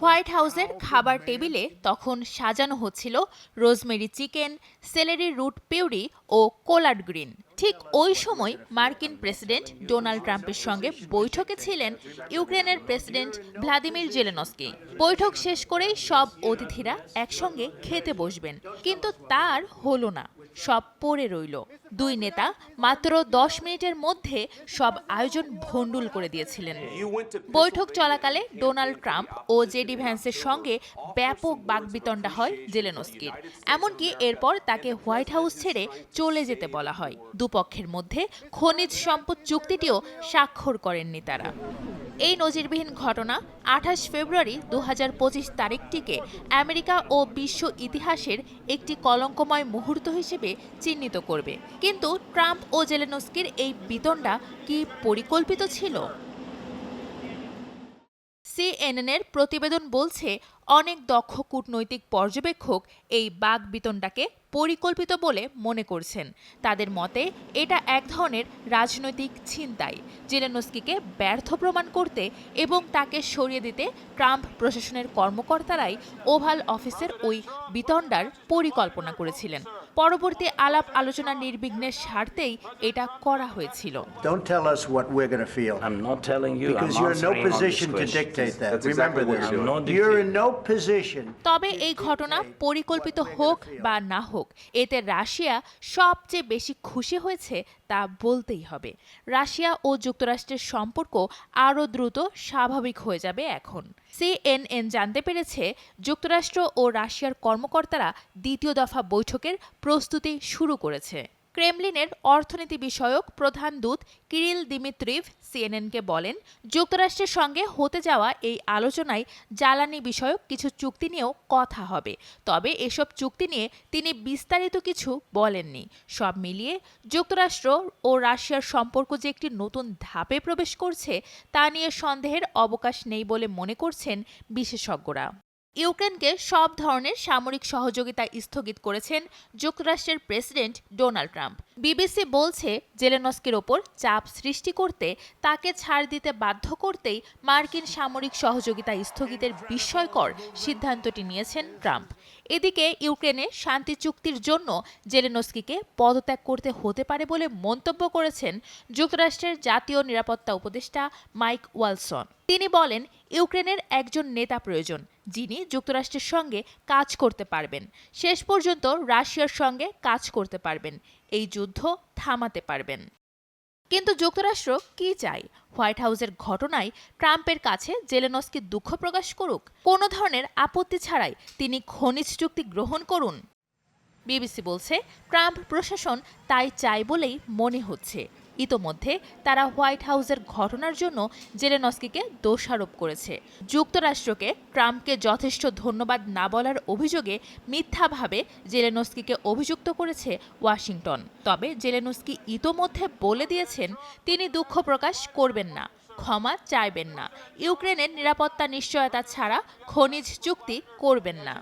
White হাউসের খাবার টেবিলে তখন সাজানো হচ্ছিল rosemary chicken, celery root puree ও কোলাড গ্রিন। ঠিক ওই সময় মার্কিন প্রেসিডেন্ট ডোনাল্ড ট্রাম্পের সঙ্গে বৈঠকে ছিলেন ইউক্রেনের প্রেসিডেন্ট ভ্লাদিমির জেলেনস্কি। বৈঠক শেষ করেই সব অতিথিরা একসঙ্গে খেতে বসবেন, কিন্তু তার হলো না, সব পড়ে রইল। দুই নেতা মাত্র দশ মিনিটের মধ্যে সব আয়োজন ভণ্ডুল করে দিয়েছিলেন। বৈঠক চলাকালে ডোনাল্ড ট্রাম্প ও জেডি ভ্যান্সের সঙ্গে ব্যাপক বাগবিতণ্ডা হয় জেলেনস্কির। এমনকি এরপর তাকে হোয়াইট হাউস ছেড়ে চলে যেতে বলা হয়। দুপক্ষের মধ্যে খনিজ সম্পদ চুক্তিটিও স্বাক্ষর করেননি তারা। এই নজিরবিহীন ঘটনা আঠাশ ফেব্রুয়ারি দু হাজার পঁচিশ তারিখটিকে আমেরিকা ও বিশ্ব ইতিহাসের একটি কলঙ্কময় মুহূর্ত হিসেবে চিহ্নিত করবে। কিন্তু ট্রাম্প ও জেলেনস্কির এই বিতণ্ডা কি পরিকল্পিত ছিল? সিএনএনের প্রতিবেদন বলছে, অনেক দক্ষ কূটনৈতিক পর্যবেক্ষক এই বাঘ বিতণ্ডাকে পরিকল্পিত বলে মনে করছেন। তাদের মতে, এটা এক ধরনের রাজনৈতিক ছিনতাই। জেলেনস্কিকে ব্যর্থ প্রমাণ করতে এবং তাকে সরিয়ে দিতে ট্রাম্প প্রশাসনের কর্মকর্তারাই ওভাল অফিসের ওই বিতণ্ডার পরিকল্পনা করেছিলেন। পরবর্তী আলাপ আলোচনা নির্বিঘ্নের স্বার্থেই এটা করা হয়েছিল। তবে এই ঘটনা পরিকল্পিত হোক বা না হোক এতে রাশিয়া সবচেয়ে বেশি খুশি হয়েছে তা বলতেই হবে। রাশিয়া ও যুক্তরাষ্ট্রের সম্পর্ক আরও দ্রুত স্বাভাবিক হয়ে যাবে এখন। সিএনএন জানতে পেরেছে যুক্তরাষ্ট্র ও রাশিয়ার কর্মকর্তারা দ্বিতীয় দফা বৈঠকের প্রস্তুতি শুরু করেছে। ক্রেমলিনের অর্থনীতি বিষয়ক প্রধান দূত কিরিল দিমিত্রিভ সিএনএনকে বলেন, যুক্তরাষ্ট্রের সঙ্গে হতে যাওয়া এই আলোচনায় জ্বালানি বিষয়ক কিছু চুক্তি নিয়েও কথা হবে। তবে এসব চুক্তি নিয়ে তিনি বিস্তারিত কিছু বলেননি। সব মিলিয়ে যুক্তরাষ্ট্র ও রাশিয়ার সম্পর্ক যে একটি নতুন ধাপে প্রবেশ করছে, তা নিয়ে সন্দেহের অবকাশ নেই বলে মনে করছেন বিশেষজ্ঞরা। ইউক্রেনকে সব ধরনের সামরিক সহযোগিতা স্থগিত করেছেন যুক্তরাষ্ট্রের প্রেসিডেন্ট ডোনাল্ড ট্রাম্প। বিবিসি বলছে, জেলেনস্কির ওপর চাপ সৃষ্টি করতে, তাকে ছাড় দিতে বাধ্য করতেই মার্কিন সামরিক সহযোগিতা স্থগিতের বিস্ময়কর সিদ্ধান্তটি নিয়েছেন ট্রাম্প। এদিকে ইউক্রেনে শান্তি চুক্তির জন্য জেলেনস্কিকে পদত্যাগ করতে হতে পারে বলে মন্তব্য করেছেন যুক্তরাষ্ট্রের জাতীয় নিরাপত্তা উপদেষ্টা মাইক ওয়ালসন। তিনি বলেন, ইউক্রেনের একজন নেতা প্রয়োজন যিনি যুক্তরাষ্ট্রের সঙ্গে কাজ করতে পারবেন। শেষ পর্যন্ত রাশিয়ার সঙ্গে কাজ করতে পারবেন। এই যুদ্ধ থামাতে পারবেন। কিন্তু যুক্তরাষ্ট্র কি চায়? হোয়াইট হাউসের ঘটনায় ট্রাম্পের কাছে জেলেনস্কি দুঃখ প্রকাশ করুক? কোনো ধরনের আপত্তি ছাড়াই তিনি খনিজ চুক্তি গ্রহণ করুন? বিবিসি বলছে, ট্রাম্প প্রশাসন তাই চায় বলেই মনে হচ্ছে। ইতোমধ্যে তারা হোয়াইট হাউসের ঘটনার জন্য জেলেনস্কিকে দোষারোপ করেছে। যুক্তরাষ্ট্রকে ট্রাম্পকে যথেষ্ট ধন্যবাদ না বলার অভিযোগে মিথ্যাভাবে জেলেনস্কিকে অভিযুক্ত করেছে ওয়াশিংটন। তবে জেলেনস্কি ইতোমধ্যে বলে দিয়েছেন, তিনি দুঃখ প্রকাশ করবেন না, ক্ষমা চাইবেন না। ইউক্রেনের নিরাপত্তা নিশ্চয়তা ছাড়া খনিজ চুক্তি করবেন না।